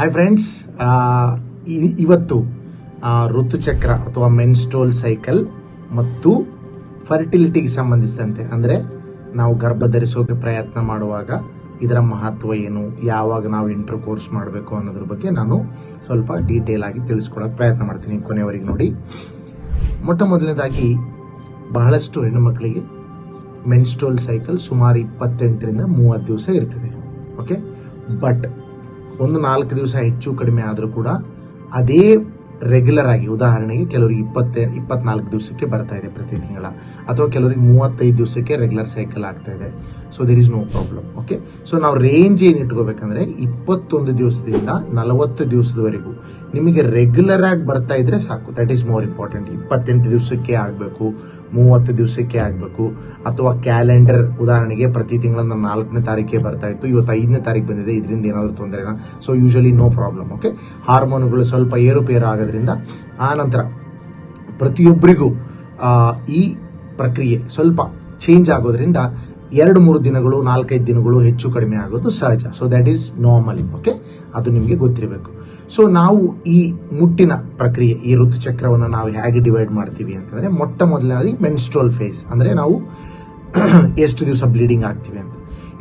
Hi friends ಇವತ್ತು ಋತುಚಕ್ರ ಅಥವಾ menstrual cycle ಮತ್ತು ಫರ್ಟಿಲಿಟಿಗೆ ಸಂಬಂಧಿಸಿದಂತೆ, ಅಂದರೆ ನಾವು ಗರ್ಭ ಧರಿಸೋಕೆ ಪ್ರಯತ್ನ ಮಾಡುವಾಗ ಇದರ ಮಹತ್ವ ಏನು, ಯಾವಾಗ ನಾವು ಇಂಟರ್ ಕೋರ್ಸ್ ಮಾಡಬೇಕು ಅನ್ನೋದ್ರ ಬಗ್ಗೆ ನಾನು ಸ್ವಲ್ಪ ಡೀಟೇಲ್ ಆಗಿ ತಿಳಿಸ್ಕೊಡೋಕೆ ಪ್ರಯತ್ನ ಮಾಡ್ತೀನಿ ಕೊನೆಯವರೆಗೆ ನೋಡಿ. ಮೊಟ್ಟ ಮೊದಲನೇದಾಗಿ, ಬಹಳಷ್ಟು ಹೆಣ್ಣು ಮಕ್ಕಳಿಗೆ ಮೆನ್ಸ್ಟ್ರೋಲ್ ಸೈಕಲ್ ಸುಮಾರು ಇಪ್ಪತ್ತೆಂಟರಿಂದ ಮೂವತ್ತು ದಿವಸ ಇರ್ತದೆ ಓಕೆ ಬಟ್ ಒಂದು ನಾಲ್ಕು ದಿವಸ ಹೆಚ್ಚು ಕಡಿಮೆ ಆದರೂ ಕೂಡ ಅದೇ ರೆಗ್ಯುಲರ್ ಆಗಿ, ಉದಾಹರಣೆಗೆ ಕೆಲವರಿಗೆ ಇಪ್ಪತ್ತೆ, ಇಪ್ಪತ್ನಾಲ್ಕು ದಿವಸಕ್ಕೆ ಬರ್ತಾ ಇದೆ ಪ್ರತಿ ತಿಂಗಳ, ಅಥವಾ ಕೆಲವರಿಗೆ ಮೂವತ್ತೈದು ದಿವಸಕ್ಕೆ ರೆಗ್ಯುಲರ್ ಸೈಕಲ್ ಆಗ್ತಾ ಇದೆ. So there is no problem okay so ನಾವು ರೇಂಜ್ ಏನು ಇಟ್ಕೋಬೇಕಂದ್ರೆ, ಇಪ್ಪತ್ತೊಂದು ದಿವಸದಿಂದ ನಲವತ್ತು ದಿವಸದವರೆಗೂ ನಿಮಗೆ ರೆಗ್ಯುಲರ್ ಆಗಿ ಬರ್ತಾ ಇದ್ರೆ ಸಾಕು. ದಟ್ ಈಸ್ ಮೋರ್ ಇಂಪಾರ್ಟೆಂಟ್ ಇಪ್ಪತ್ತೆಂಟು ದಿವಸಕ್ಕೆ ಆಗಬೇಕು, ಮೂವತ್ತು ದಿವಸಕ್ಕೆ ಆಗಬೇಕು, ಅಥವಾ ಕ್ಯಾಲೆಂಡರ್ ಉದಾಹರಣೆಗೆ ಪ್ರತಿ ತಿಂಗಳ ನಾಲ್ಕನೇ ತಾರೀಕಿಗೆ ಬರ್ತಾ ಇತ್ತು, ಇವತ್ತು ಐದನೇ ತಾರೀಕು ಬಂದಿದೆ, ಇದರಿಂದ ಏನಾದರೂ ತೊಂದರೆನಾ? So usually no problem okay ಹಾರ್ಮೋನ್ಗಳು ಸ್ವಲ್ಪ ಏರುಪೇರು ಆಗೋದ್ರಿಂದ ಆ ನಂತರ ಪ್ರತಿಯೊಬ್ಬರಿಗೂ ಈ ಪ್ರಕ್ರಿಯೆ ಸ್ವಲ್ಪ ಚೇಂಜ್ ಆಗೋದ್ರಿಂದ ಎರಡು ಮೂರು ದಿನಗಳು, ನಾಲ್ಕೈದು ದಿನಗಳು ಹೆಚ್ಚು ಕಡಿಮೆ ಆಗೋದು ಸಹಜ. So that is normally okay ಅದು ನಿಮಗೆ ಗೊತ್ತಿರಬೇಕು. ಸೊ ನಾವು ಈ ಮುಟ್ಟಿನ ಪ್ರಕ್ರಿಯೆ, ಈ ಋತುಚಕ್ರವನ್ನು ನಾವು ಹೇಗೆ ಡಿವೈಡ್ ಮಾಡ್ತೀವಿ ಅಂತಂದರೆ, ಮೊಟ್ಟ ಮೊದಲಾಗಿ ಮೆನ್ಸ್ಟ್ರೋಲ್ ಫೇಸ್ ಅಂದರೆ ನಾವು ಎಷ್ಟು ದಿವಸ ಬ್ಲೀಡಿಂಗ್ ಆಗ್ತೀವಿ ಅಂತ.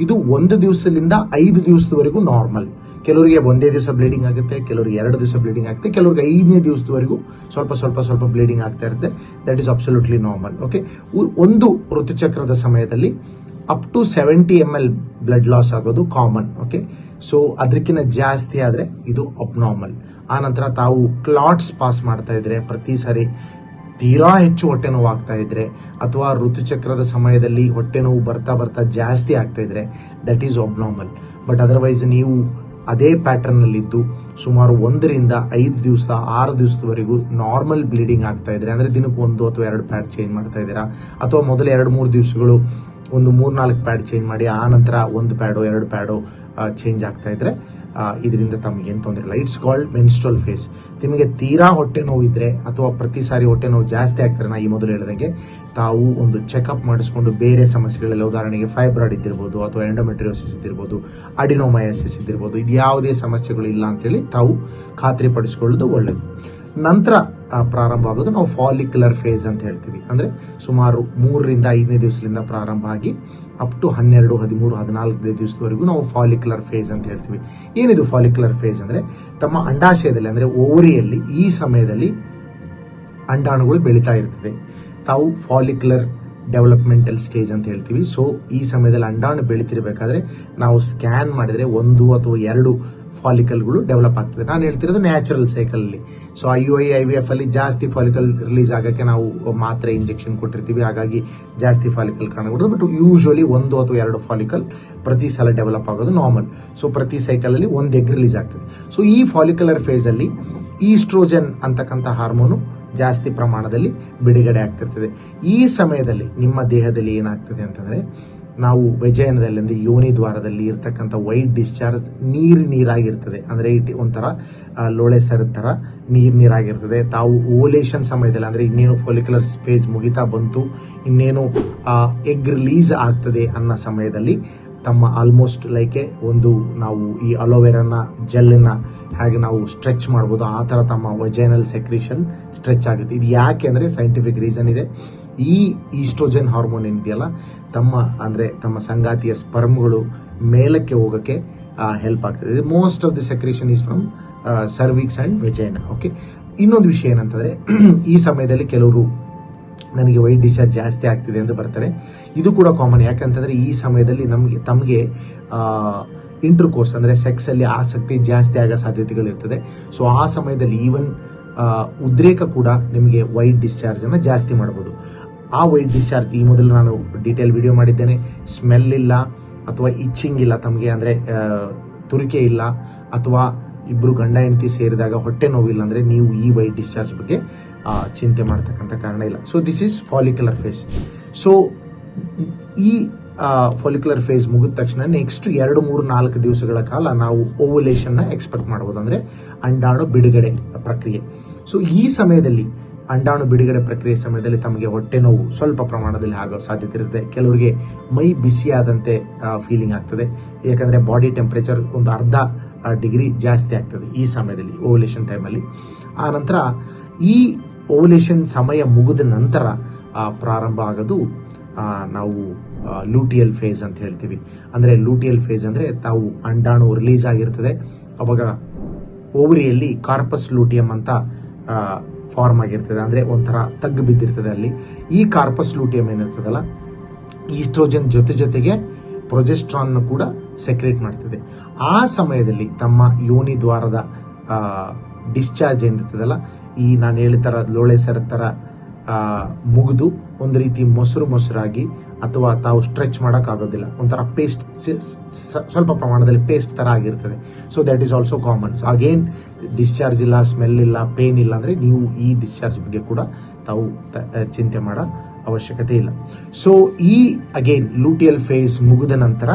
ಇದು ಒಂದು ದಿವಸದಿಂದ ಐದು ದಿವಸದವರೆಗೂ ನಾರ್ಮಲ್ ಕೆಲವರಿಗೆ ಒಂದೇ ದಿವಸ ಬ್ಲೀಡಿಂಗ್ ಆಗುತ್ತೆ, ಕೆಲವರಿಗೆ ಎರಡು ದಿವಸ ಬ್ಲೀಡಿಂಗ್ ಆಗುತ್ತೆ, ಕೆಲವರಿಗೆ ಐದನೇ ದಿವಸದವರೆಗೂ ಸ್ವಲ್ಪ ಸ್ವಲ್ಪ ಸ್ವಲ್ಪ ಬ್ಲೀಡಿಂಗ್ ಆಗ್ತಾ ಇರುತ್ತೆ. That is absolutely normal okay ಒಂದು ಋತುಚಕ್ರದ ಸಮಯದಲ್ಲಿ up to seventy M L blood loss ಆಗೋದು ಕಾಮನ್ ಓಕೆ ಸೊ ಅದಕ್ಕಿಂತ ಜಾಸ್ತಿ ಆದರೆ ಇದು ಅಬ್ನಾರ್ಮಲ್ ಆನಂತರ ತಾವು ಕ್ಲಾಟ್ಸ್ ಪಾಸ್ ಮಾಡ್ತಾ ಇದ್ರೆ, ಪ್ರತಿ ಸಾರಿ ತೀರಾ ಹೆಚ್ಚು ಹೊಟ್ಟೆ ನೋವು ಆಗ್ತಾ ಇದ್ರೆ, ಅಥವಾ ಋತುಚಕ್ರದ ಸಮಯದಲ್ಲಿ ಹೊಟ್ಟೆ ನೋವು ಬರ್ತಾ ಬರ್ತಾ ಜಾಸ್ತಿ ಆಗ್ತಾ ಇದ್ರೆ that is abnormal but otherwise ನೀವು ಅದೇ ಪ್ಯಾಟರ್ನಲ್ಲಿದ್ದು ಸುಮಾರು ಒಂದರಿಂದ ಐದು ದಿವಸ, ಆರು ದಿವಸದವರೆಗೂ ನಾರ್ಮಲ್ ಬ್ಲೀಡಿಂಗ್ ಆಗ್ತಾ ಇದ್ರೆ, ಅಂದರೆ ದಿನಕ್ಕೆ ಒಂದು ಅಥವಾ ಎರಡು ಪ್ಯಾಡ್ ಚೇಂಜ್ ಮಾಡ್ತಾ ಇದ್ದೀರಾ? ಅಥವಾ ಮೊದಲು ಎರಡು, ಮೂರು ದಿವಸಗಳು ಒಂದು ಮೂರು ನಾಲ್ಕು ಪ್ಯಾಡ್ ಚೇಂಜ್ ಮಾಡಿ, ಆ ನಂತರ ಒಂದು ಪ್ಯಾಡು, ಎರಡು ಪ್ಯಾಡು ಚೇಂಜ್ ಆಗ್ತಾ ಇದ್ರೆ ಇದರಿಂದ ತಮಗೇನು ತೊಂದರೆ ಇಲ್ಲ. ಇಟ್ಸ್ ಕಾಲ್ಡ್ ಮೆನ್ಸ್ಟ್ರಲ್ ಫೇಸ್ ನಿಮಗೆ ತೀರಾ ಹೊಟ್ಟೆ ನೋವು ಇದ್ರೆ ಅಥವಾ ಪ್ರತಿ ಸಾರಿ ಹೊಟ್ಟೆ ನೋವು ಜಾಸ್ತಿ ಆಗ್ತಾರೆ ನಾ ಈ ಮೊದಲು ಹೇಳಿದಂಗೆ, ತಾವು ಒಂದು ಚೆಕಪ್ ಮಾಡಿಸ್ಕೊಂಡು ಬೇರೆ ಸಮಸ್ಯೆಗಳೆಲ್ಲ, ಉದಾಹರಣೆಗೆ ಫೈಬ್ರಾಯ್ಡ್ ಇದ್ದಿರ್ಬೋದು ಅಥವಾ ಎಂಡೋಮೆಟ್ರಿಯೋಸಿಸ್ ಇದ್ದಿರ್ಬೋದು ಅಡಿನೋಮಯಾಸಿಸ್ ಇದ್ದಿರ್ಬೋದು ಇದು ಯಾವುದೇ ಸಮಸ್ಯೆಗಳು ಇಲ್ಲ ಅಂತೇಳಿ ತಾವು ಖಾತ್ರಿ ಪಡಿಸ್ಕೊಳ್ಳೋದು ಒಳ್ಳೆಯದು ನಂತರ ಪ್ರಾರಂಭ ಆಗೋದು ನಾವು ಫಾಲಿಕ್ಯುಲರ್ ಫೇಸ್ ಅಂತ ಹೇಳ್ತೀವಿ. ಅಂದರೆ ಸುಮಾರು ಮೂರರಿಂದ ಐದನೇ ದಿವಸದಿಂದ ಪ್ರಾರಂಭ ಆಗಿ ಅಪ್ ಟು ಹನ್ನೆರಡು, ಹದಿಮೂರು, ಹದಿನಾಲ್ಕನೇ ದಿವಸದವರೆಗೂ ನಾವು ಫಾಲಿಕ್ಯುಲರ್ ಫೇಸ್ ಅಂತ ಹೇಳ್ತೀವಿ. ಏನಿದು ಫಾಲಿಕ್ಯುಲರ್ ಫೇಸ್ ಅಂದರೆ, ತಮ್ಮ ಅಂಡಾಶಯದಲ್ಲಿ, ಅಂದರೆ ಓವರಿಯಲ್ಲಿ, ಈ ಸಮಯದಲ್ಲಿ ಅಂಡಾಣುಗಳು ಬೆಳೀತಾ ಇರ್ತದೆ. ತಾವು ಫಾಲಿಕ್ಯುಲರ್ ಡೆವಲಪ್ಮೆಂಟಲ್ ಸ್ಟೇಜ್ ಅಂತ ಹೇಳ್ತೀವಿ. ಸೊ ಈ ಸಮಯದಲ್ಲಿ ಅಂಡಾಣು ಬೆಳೀತಿರ್ಬೇಕಾದ್ರೆ, ನಾವು ಸ್ಕ್ಯಾನ್ ಮಾಡಿದರೆ ಒಂದು ಅಥವಾ ಎರಡು ಫಾಲಿಕಲ್ಗಳು ಡೆವಲಪ್ ಆಗ್ತದೆ. ನಾನು ಹೇಳ್ತಿರೋದು natural ಸೈಕಲಲ್ಲಿ so I U I I V F ಅಲ್ಲಿ ಜಾಸ್ತಿ ಫಾಲಿಕಲ್ ರಿಲೀಸ್ ಆಗೋಕ್ಕೆ ನಾವು ಮಾತ್ರೆ ಇಂಜೆಕ್ಷನ್ ಕೊಟ್ಟಿರ್ತೀವಿ. ಹಾಗಾಗಿ ಜಾಸ್ತಿ ಫಾಲಿಕಲ್ ಕಾಣಬಹುದು. ಬಟ್ ಯೂಶ್ವಲಿ ಒಂದು ಅಥವಾ ಎರಡು ಫಾಲಿಕಲ್ ಪ್ರತಿ ಸಲ ಡೆವಲಪ್ ಆಗೋದು ನಾರ್ಮಲ್ ಸೊ ಪ್ರತಿ ಸೈಕಲಲ್ಲಿ ಒಂದು ಎಗ್ ರಿಲೀಸ್ ಆಗ್ತದೆ. ಸೊ ಈ ಫಾಲಿಕ್ಯುಲರ್ ಫೇಸಲ್ಲಿ ಈಸ್ಟ್ರೋಜನ್ ಅಂತಕ್ಕಂಥ ಹಾರ್ಮೋನು ಜಾಸ್ತಿ ಪ್ರಮಾಣದಲ್ಲಿ ಬಿಡುಗಡೆ ಆಗ್ತಿರ್ತದೆ. ಈ ಸಮಯದಲ್ಲಿ ನಿಮ್ಮ ದೇಹದಲ್ಲಿ ಏನಾಗ್ತದೆ ಅಂತಂದರೆ ನಾವು ವಿಜಯನದಲ್ಲಿ ಯೋನಿ ದ್ವಾರದಲ್ಲಿ ಇರ್ತಕ್ಕಂಥ ವೈಟ್ ಡಿಸ್ಚಾರ್ಜ್ ನೀರು ನೀರಾಗಿರ್ತದೆ. ಅಂದರೆ ಇಟ್ ಒಂಥರ ಲೋಳೆ ಸರದ ಥರ ನೀರು ನೀರಾಗಿರ್ತದೆ. ತಾವು ಓಲೇಷನ್ ಸಮಯದಲ್ಲಿ ಅಂದರೆ ಇನ್ನೇನು ಫೋಲಿಕ್ಯುಲರ್ ಫೇಸ್ ಮುಗಿತಾ ಬಂತು, ಇನ್ನೇನು ಎಗ್ ರಿಲೀಸ್ ಆಗ್ತದೆ ಅನ್ನೋ ಸಮಯದಲ್ಲಿ ತಮ್ಮ ಆಲ್ಮೋಸ್ಟ್ ಲೈಕೆ ಒಂದು ನಾವು ಈ ಅಲೋವೆರಾನ ಜೆಲ್ಲನ್ನು ಹಾಗೆ ನಾವು ಸ್ಟ್ರೆಚ್ ಮಾಡ್ಬೋದು. ಆ ಥರ ತಮ್ಮ ವಜೈನಲ್ ಸೆಕ್ರಿಷನ್ ಸ್ಟ್ರೆಚ್ ಆಗುತ್ತೆ. ಇದು ಯಾಕೆ ಅಂದರೆ ಸೈಂಟಿಫಿಕ್ ರೀಸನ್ ಇದೆ. ಈ ಈಸ್ಟ್ರೋಜನ್ ಹಾರ್ಮೋನ್ ಏನಿದೆಯಲ್ಲ, ತಮ್ಮ ಅಂದರೆ ತಮ್ಮ ಸಂಗಾತಿಯ ಸ್ಪರ್ಮ್ಗಳು ಮೇಲಕ್ಕೆ ಹೋಗೋಕ್ಕೆ ಹೆಲ್ಪ್ ಆಗ್ತದೆ. Most of the secretion is from cervix and vagina okay ಇನ್ನೊಂದು ವಿಷಯ ಏನಂತಂದರೆ, ಈ ಸಮಯದಲ್ಲಿ ಕೆಲವರು ನನಗೆ ವೈಟ್ ಡಿಸ್ಚಾರ್ಜ್ ಜಾಸ್ತಿ ಆಗ್ತಿದೆ ಅಂತ ಬರ್ತಾರೆ. ಇದು ಕೂಡ ಕಾಮನ್ ಯಾಕಂತಂದರೆ ಈ ಸಮಯದಲ್ಲಿ ನಮಗೆ, ತಮಗೆ ಇಂಟರ್ ಕೋರ್ಸ್ ಅಂದರೆ ಸೆಕ್ಸಲ್ಲಿ ಆಸಕ್ತಿ ಜಾಸ್ತಿ ಆಗೋ ಸಾಧ್ಯತೆಗಳಿರ್ತದೆ ಸೊ ಆ ಸಮಯದಲ್ಲಿ ಈವನ್ ಉದ್ರೇಕ ಕೂಡ ನಿಮಗೆ ವೈಟ್ ಡಿಸ್ಚಾರ್ಜನ್ನು ಜಾಸ್ತಿ ಮಾಡ್ಬೋದು. ಆ ವೈಟ್ ಡಿಸ್ಚಾರ್ಜ್ ಈ ಮೊದಲು ನಾನು ಡೀಟೇಲ್ ವಿಡಿಯೋ ಮಾಡಿದ್ದೇನೆ. ಸ್ಮೆಲ್ ಇಲ್ಲ ಅಥವಾ ಇಚ್ಚಿಂಗ್ ಇಲ್ಲ ತಮಗೆ ಅಂದರೆ ತುರಿಕೆ ಇಲ್ಲ ಅಥವಾ ಇಬ್ಬರು ಗಂಡ ಹೆಂಡತಿ ಸೇರಿದಾಗ ಹೊಟ್ಟೆ ನೋವಿಲ್ಲ ಅಂದರೆ ನೀವು ಈ ವೈಟ್ ಡಿಸ್ಚಾರ್ಜ್ ಬಗ್ಗೆ ಚಿಂತೆ ಮಾಡ್ತಕ್ಕಂಥ ಕಾರಣ ಇಲ್ಲ. So this is follicular phase so ಈ ಫಾಲಿಕ್ಯುಲರ್ ಫೇಸ್ ಮುಗಿದ ತಕ್ಷಣ ನೆಕ್ಸ್ಟ್ ಎರಡು, ಮೂರು, ನಾಲ್ಕು ದಿವಸಗಳ ಕಾಲ ನಾವು ಓವುಲೇಷನ್ನ ಎಕ್ಸ್ಪೆಕ್ಟ್ ಮಾಡ್ಬೋದು ಅಂದರೆ ಅಂಡಾಣು ಬಿಡುಗಡೆ ಪ್ರಕ್ರಿಯೆ. ಸೊ ಈ ಸಮಯದಲ್ಲಿ ಅಂಡಾಣು ಬಿಡುಗಡೆ ಪ್ರಕ್ರಿಯೆ ಸಮಯದಲ್ಲಿ ತಮಗೆ ಹೊಟ್ಟೆ ನೋವು ಸ್ವಲ್ಪ ಪ್ರಮಾಣದಲ್ಲಿ ಆಗೋ ಸಾಧ್ಯತೆ ಇರುತ್ತೆ. ಕೆಲವರಿಗೆ ಮೈ ಬಿಸಿಯಾದಂತೆ ಫೀಲಿಂಗ್ ಆಗ್ತದೆ. ಯಾಕಂದರೆ ಬಾಡಿ ಟೆಂಪ್ರೇಚರ್ ಒಂದು ಅರ್ಧ ಡಿಗ್ರಿ ಜಾಸ್ತಿ ಆಗ್ತದೆ ಈ ಸಮಯದಲ್ಲಿ ಓವಲೇಷನ್ ಟೈಮಲ್ಲಿ ಆ ನಂತರ ಈ ಓವಲೇಷನ್ ಸಮಯ ಮುಗಿದ ನಂತರ ಪ್ರಾರಂಭ ಆಗೋದು ನಾವು ಲೂಟಿಯಲ್ ಫೇಸ್ ಅಂತ ಹೇಳ್ತೀವಿ. ಅಂದರೆ ಲೂಟಿಯಲ್ ಫೇಸ್ ಅಂದರೆ ತಾವು ಅಂಡಾಣು ರಿಲೀಸ್ ಆಗಿರ್ತದೆ. ಅವಾಗ ಓವರಿಯಲ್ಲಿ ಕಾರ್ಪಸ್ ಲೂಟಿಯಂ ಅಂತ ಫಾರ್ಮ್ ಆಗಿರ್ತದೆ. ಅಂದರೆ ಒಂಥರ ತಗ್ಗು ಬಿದ್ದಿರ್ತದೆ ಅಲ್ಲಿ. ಈ ಕಾರ್ಪಸ್ ಲೂಟಿಯಂ ಏನಿರ್ತದಲ್ಲ, ಈಸ್ಟ್ರೋಜನ್ ಜೊತೆ ಜೊತೆಗೆ ಪ್ರೊಜೆಸ್ಟ್ರಾನ್ ಕೂಡ ಸೆಕ್ರೇಟ್ ಮಾಡ್ತದೆ. ಆ ಸಮಯದಲ್ಲಿ ತಮ್ಮ ಯೋನಿ ದ್ವಾರದ ಡಿಸ್ಚಾರ್ಜ್ ಏನಿರ್ತದಲ್ಲ, ಈ ನಾನು ಹೇಳಿದ ಥರ ಲೋಳೆ ಸರ ಥರ ಮುಗಿದು ಒಂದು ರೀತಿ ಮೊಸರು ಮೊಸರಾಗಿ ಅಥವಾ ತಾವು ಸ್ಟ್ರೆಚ್ ಮಾಡೋಕ್ಕಾಗೋದಿಲ್ಲ ಒಂಥರ ಪೇಸ್ಟ್ ಸ್ವಲ್ಪ ಪ್ರಮಾಣದಲ್ಲಿ ಪೇಸ್ಟ್ ಥರ ಆಗಿರ್ತದೆ. So that is also common so again discharge ಇಲ್ಲ ಸ್ಮೆಲ್ ಇಲ್ಲ ಪೇನ್ ಇಲ್ಲ ಅಂದರೆ ನೀವು ಈ ಡಿಸ್ಚಾರ್ಜ್ ಬಗ್ಗೆ ಕೂಡ ತಾವು ಚಿಂತೆ ಮಾಡೋ ಅವಶ್ಯಕತೆ ಇಲ್ಲ. ಸೊ ಈ ಅಗೇನ್ ಲೂಟಿಯಲ್ ಫೇಸ್ ಮುಗಿದ ನಂತರ,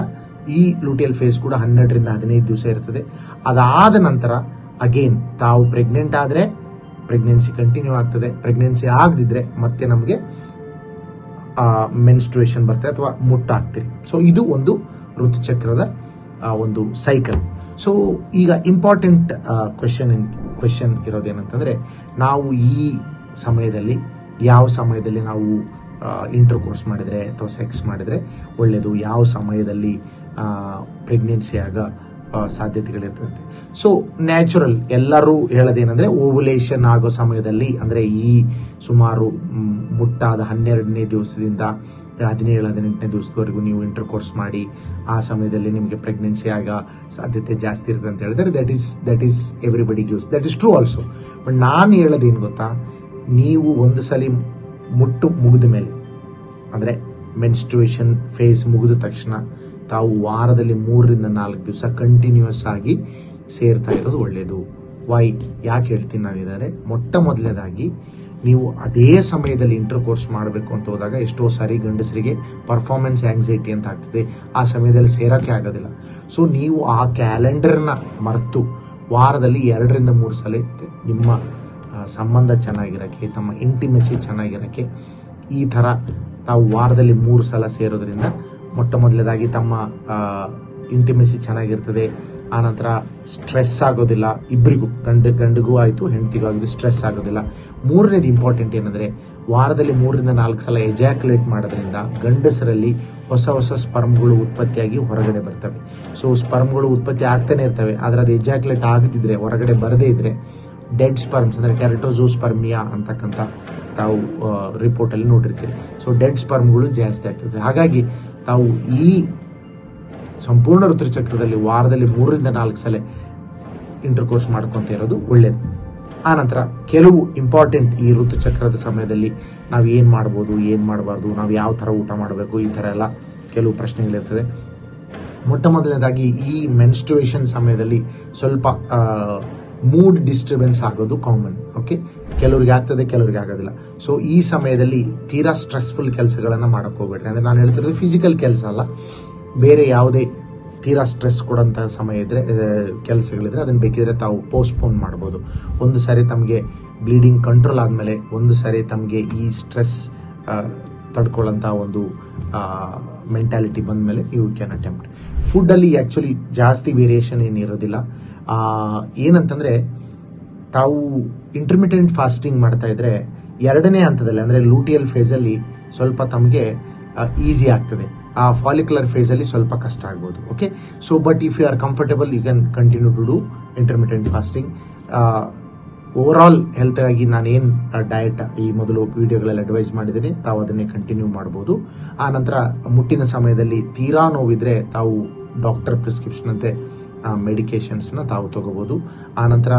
ಈ ಲೂಟಿಯಲ್ ಫೇಸ್ ಕೂಡ ಹನ್ನೆರಡರಿಂದ ಹದಿನೈದು ದಿವಸ ಇರ್ತದೆ. ಅದಾದ ನಂತರ ಅಗೇನ್ ತಾವು ಪ್ರೆಗ್ನೆಂಟ್ ಆದರೆ ಪ್ರೆಗ್ನೆನ್ಸಿ ಕಂಟಿನ್ಯೂ ಆಗ್ತದೆ. ಪ್ರೆಗ್ನೆನ್ಸಿ ಆಗದಿದ್ರೆ ಮತ್ತೆ ನಮಗೆ ಮೆನ್ಸ್ಟ್ರುಯೇಷನ್ ಬರುತ್ತೆ ಅಥವಾ ಮುಟ್ಟಾಗ್ತೀರಿ. ಸೊ ಇದು ಒಂದು ಋತುಚಕ್ರದ ಒಂದು ಸೈಕಲ್ ಸೊ ಈಗ ಇಂಪಾರ್ಟೆಂಟ್ ಕ್ವೆಶನ್ ಕ್ವೆಶನ್ ಇರೋದೇನಂತಂದರೆ ನಾವು ಈ ಸಮಯದಲ್ಲಿ ಯಾವ ಸಮಯದಲ್ಲಿ ನಾವು ಇಂಟರ್ ಕೋರ್ಸ್ ಮಾಡಿದರೆ ಅಥವಾ ಸೆಕ್ಸ್ ಮಾಡಿದರೆ ಒಳ್ಳೆಯದು ಯಾವ ಸಮಯದಲ್ಲಿ ಪ್ರೆಗ್ನೆನ್ಸಿ ಆಗ ಆ, ಸಾಧ್ಯತೆಗಳಿರ್ತದೆ. ಸೊ ನ್ಯಾಚುರಲ್ ಎಲ್ಲರೂ ಹೇಳೋದೇನೆಂದರೆ ಓವುಲೇಷನ್ ಆಗೋ ಸಮಯದಲ್ಲಿ, ಅಂದರೆ ಈ ಸುಮಾರು ಮುಟ್ಟಾದ ಹನ್ನೆರಡನೇ ದಿವಸದಿಂದ ಹದಿನೇಳು, ಹದಿನೆಂಟನೇ ದಿವಸದವರೆಗೂ ನೀವು ಇಂಟರ್ ಕೋರ್ಸ್ ಮಾಡಿ, ಆ ಸಮಯದಲ್ಲಿ ನಿಮಗೆ ಪ್ರೆಗ್ನೆನ್ಸಿ ಆಗ ಸಾಧ್ಯತೆ ಜಾಸ್ತಿ ಇರುತ್ತೆ ಅಂತ ಹೇಳಿದ್ರೆ that is that is everybody gives that is true also but ನಾನು ಹೇಳೋದೇನು ಗೊತ್ತಾ? ನೀವು ಒಂದು ಸಲ ಮುಟ್ಟು ಮುಗಿದ ಮೇಲೆ, ಅಂದರೆ ಮೆನ್ಸ್ಟ್ರುಯೇಷನ್ ಫೇಸ್ ಮುಗಿದ ತಕ್ಷಣ ತಾವು ವಾರದಲ್ಲಿ ಮೂರರಿಂದ ನಾಲ್ಕು ದಿವಸ ಕಂಟಿನ್ಯೂಸ್ ಆಗಿ ಸೇರ್ತಾ ಇರೋದು ಒಳ್ಳೆಯದು ವೈ ಯಾಕೆ ಹೇಳ್ತೀನಿ ನಾನಿದ್ದಾರೆ ಮೊಟ್ಟ ಮೊದಲನೇದಾಗಿ ನೀವು ಅದೇ ಸಮಯದಲ್ಲಿ ಇಂಟರ್ ಕೋರ್ಸ್ ಮಾಡಬೇಕು ಅಂತ ಹೋದಾಗ ಎಷ್ಟೋ ಸಾರಿ ಗಂಡಸರಿಗೆ ಪರ್ಫಾರ್ಮೆನ್ಸ್ ಆಂಗ್ಸೈಟಿ ಅಂತ ಆಗ್ತದೆ. ಆ ಸಮಯದಲ್ಲಿ ಸೇರೋಕ್ಕೆ ಆಗೋದಿಲ್ಲ. ಸೊ ನೀವು ಆ ಕ್ಯಾಲೆಂಡರ್ನ ಮರೆತು ವಾರದಲ್ಲಿ ಎರಡರಿಂದ ಮೂರು ಸಲ ನಿಮ್ಮ ಸಂಬಂಧ ಚೆನ್ನಾಗಿರೋಕ್ಕೆ, ತಮ್ಮ ಇಂಟಿಮೆಸಿ ಚೆನ್ನಾಗಿರೋಕ್ಕೆ ಈ ಥರ ತಾವು ವಾರದಲ್ಲಿ ಮೂರು ಸಲ ಸೇರೋದ್ರಿಂದ ಮೊಟ್ಟ ಮೊದಲನೇದಾಗಿ ತಮ್ಮ ಇಂಟಿಮೆಸಿ ಚೆನ್ನಾಗಿರ್ತದೆ. ಆನಂತರ ಸ್ಟ್ರೆಸ್ ಆಗೋದಿಲ್ಲ. ಇಬ್ಬರಿಗೂ ಗಂಡ, ಗಂಡಿಗೂ ಆಯಿತು, ಹೆಂಡತಿಗೂ ಆಗಿದ್ದು ಸ್ಟ್ರೆಸ್ ಆಗೋದಿಲ್ಲ. ಮೂರನೇದು ಇಂಪಾರ್ಟೆಂಟ್ ಏನಂದರೆ, ವಾರದಲ್ಲಿ ಮೂರರಿಂದ ನಾಲ್ಕು ಸಲ ಎಜಾಕ್ಯುಲೇಟ್ ಮಾಡೋದ್ರಿಂದ ಗಂಡಸರಲ್ಲಿ ಹೊಸ ಹೊಸ ಸ್ಪರ್ಮ್ಗಳು ಉತ್ಪತ್ತಿಯಾಗಿ ಹೊರಗಡೆ ಬರ್ತವೆ. ಸೊ ಸ್ಪರ್ಮ್ಗಳು ಉತ್ಪತ್ತಿ ಆಗ್ತಾನೆ ಇರ್ತವೆ. ಆದರೆ ಅದು ಎಜಾಕ್ಯುಲೇಟ್ ಆಗದಿದ್ರೆ, ಹೊರಗಡೆ ಬರದೇ ಇದ್ದರೆ ಡೆಡ್ ಸ್ಪರ್ಮ್ಸ್, ಅಂದರೆ ಟೆರಟೋಝೋಸ್ಪರ್ಮಿಯಾ ಅಂತಕ್ಕಂಥ ತಾವು ರಿಪೋರ್ಟಲ್ಲಿ ನೋಡಿರ್ತೀರಿ. ಸೊ ಡೆಡ್ ಸ್ಪರ್ಮ್ಗಳು ಜಾಸ್ತಿ ಆಗ್ತದೆ ಹಾಗಾಗಿ ತಾವು ಈ ಸಂಪೂರ್ಣ ಋತುಚಕ್ರದಲ್ಲಿ ವಾರದಲ್ಲಿ ಮೂರರಿಂದ ನಾಲ್ಕು ಸಲ ಇಂಟರ್ಕೋರ್ಸ್ ಮಾಡ್ಕೊತ ಇರೋದು ಒಳ್ಳೆಯದು ಆನಂತರ ಕೆಲವು ಇಂಪಾರ್ಟೆಂಟ್ ಈ ಋತುಚಕ್ರದ ಸಮಯದಲ್ಲಿ ನಾವು ಏನು ಮಾಡ್ಬೋದು, ಏನು ಮಾಡಬಾರ್ದು, ನಾವು ಯಾವ ಥರ ಊಟ ಮಾಡಬೇಕು, ಈ ಥರ ಎಲ್ಲ ಕೆಲವು ಪ್ರಶ್ನೆಗಳಿರ್ತದೆ. ಮೊಟ್ಟ ಮೊದಲನೇದಾಗಿ ಈ ಮೆನ್ಸ್ಟ್ರುಯೇಷನ್ ಸಮಯದಲ್ಲಿ ಸ್ವಲ್ಪ ಮೂಡ್ ಡಿಸ್ಟರ್ಬೆನ್ಸ್ ಆಗೋದು ಕಾಮನ್ ಓಕೆ ಕೆಲವ್ರಿಗೆ ಆಗ್ತದೆ, ಕೆಲವ್ರಿಗೆ ಆಗೋದಿಲ್ಲ. ಸೊ ಈ ಸಮಯದಲ್ಲಿ ತೀರಾ ಸ್ಟ್ರೆಸ್ಫುಲ್ ಕೆಲಸಗಳನ್ನು ಮಾಡೋಕ್ಕೆ ಹೋಗ್ಬೇಡ್ರಿ. ಅಂದರೆ ನಾನು ಹೇಳ್ತಿರೋದು ಫಿಸಿಕಲ್ ಕೆಲಸ ಅಲ್ಲ. ಬೇರೆ ಯಾವುದೇ ತೀರಾ ಸ್ಟ್ರೆಸ್ ಕೊಡೋಂಥ ಸಮಯ ಇದ್ದರೆ ಕೆಲಸಗಳಿದ್ರೆ ಅದನ್ನು ಬೇಕಿದ್ರೆ ತಾವು ಪೋಸ್ಟ್ಪೋನ್ ಮಾಡ್ಬೋದು. ಒಂದು ಸಾರಿ ತಮಗೆ ಬ್ಲೀಡಿಂಗ್ ಕಂಟ್ರೋಲ್ ಆದಮೇಲೆ, ಒಂದು ಸಾರಿ ತಮಗೆ ಈ ಸ್ಟ್ರೆಸ್ ತಡ್ಕೊಳ್ಳೋಂಥ ಒಂದು ಮೆಂಟ್ಯಾಲಿಟಿ ಬಂದಮೇಲೆ ಯು ಕ್ಯಾನ್ ಅಟೆಂಪ್ಟ್ ಫುಡ್ಡಲ್ಲಿ ಆ್ಯಕ್ಚುಲಿ ಜಾಸ್ತಿ ವೇರಿಯೇಷನ್ ಏನಿರೋದಿಲ್ಲ ಏನಂತಂದರೆ, ತಾವು ಇಂಟರ್ಮಿಟೆಂಟ್ ಫಾಸ್ಟಿಂಗ್ ಮಾಡ್ತಾ ಇದ್ರೆ ಎರಡನೇ ಹಂತದಲ್ಲಿ, ಅಂದರೆ ಲೂಟಿಯಲ್ ಫೇಸಲ್ಲಿ ಸ್ವಲ್ಪ ತಮಗೆ ಈಸಿ ಆಗ್ತದೆ. ಆ ಫಾಲಿಕ್ಯುಲರ್ ಫೇಸಲ್ಲಿ ಸ್ವಲ್ಪ ಕಷ್ಟ ಆಗ್ಬೋದು okay so but if you are comfortable you can continue to do intermittent fasting overall ಆಗಿ ನಾನೇನು ಡಯಟ್ ಈ ಮೊದಲು ವಿಡಿಯೋಗಳಲ್ಲಿ ಅಡ್ವೈಸ್ ಮಾಡಿದ್ದೀನಿ, ತಾವು ಅದನ್ನೇ ಕಂಟಿನ್ಯೂ ಮಾಡ್ಬೋದು. ಆ ನಂತರ ಮುಟ್ಟಿನ ಸಮಯದಲ್ಲಿ ತೀರಾ ನೋವಿದ್ರೆ ತಾವು ಡಾಕ್ಟರ್ ಪ್ರಿಸ್ಕ್ರಿಪ್ಷನ್ ಅಂತೆ ಮೆಡಿಕೇಶನ್ಸ್ನ ತಾವು ತಗೋಬೋದು. ಆನಂತರ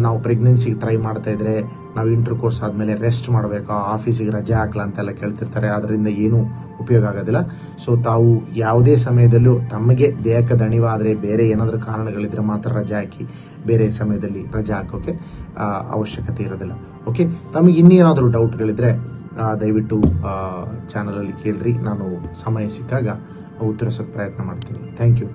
ನಾವು ಪ್ರೆಗ್ನೆನ್ಸಿಗೆ ಟ್ರೈ ಮಾಡ್ತಾ ಇದ್ರೆ, ನಾವು ಇಂಟರ್ ಕೋರ್ಸ್ ಆದಮೇಲೆ ರೆಸ್ಟ್ ಮಾಡಬೇಕಾ ಆಫೀಸಿಗೆ ರಜೆ ಹಾಕ್ಲಾ ಅಂತೆಲ್ಲ ಕೇಳ್ತಿರ್ತಾರೆ. ಅದರಿಂದ ಏನೂ ಉಪಯೋಗ ಆಗೋದಿಲ್ಲ. ಸೊ ತಾವು ಯಾವುದೇ ಸಮಯದಲ್ಲೂ ತಮಗೆ ದೇಹಕ್ಕೆ ದಣಿವಾದರೆ, ಬೇರೆ ಏನಾದರೂ ಕಾರಣಗಳಿದ್ರೆ ಮಾತ್ರ ರಜೆ ಹಾಕಿ, ಬೇರೆ ಸಮಯದಲ್ಲಿ ರಜೆ ಹಾಕೋಕ್ಕೆ ಅವಶ್ಯಕತೆ ಇರೋದಿಲ್ಲ. ಓಕೆ ತಮಗೆ ಇನ್ನೇನಾದರೂ ಡೌಟ್ಗಳಿದ್ರೆ ದಯವಿಟ್ಟು ಚಾನಲಲ್ಲಿ ಕೇಳ್ರಿ. ನಾನು ಸಮಯ ಸಿಕ್ಕಾಗ ಉತ್ತರಿಸೋಕೆ ಪ್ರಯತ್ನ ಮಾಡ್ತೀನಿ. Thank you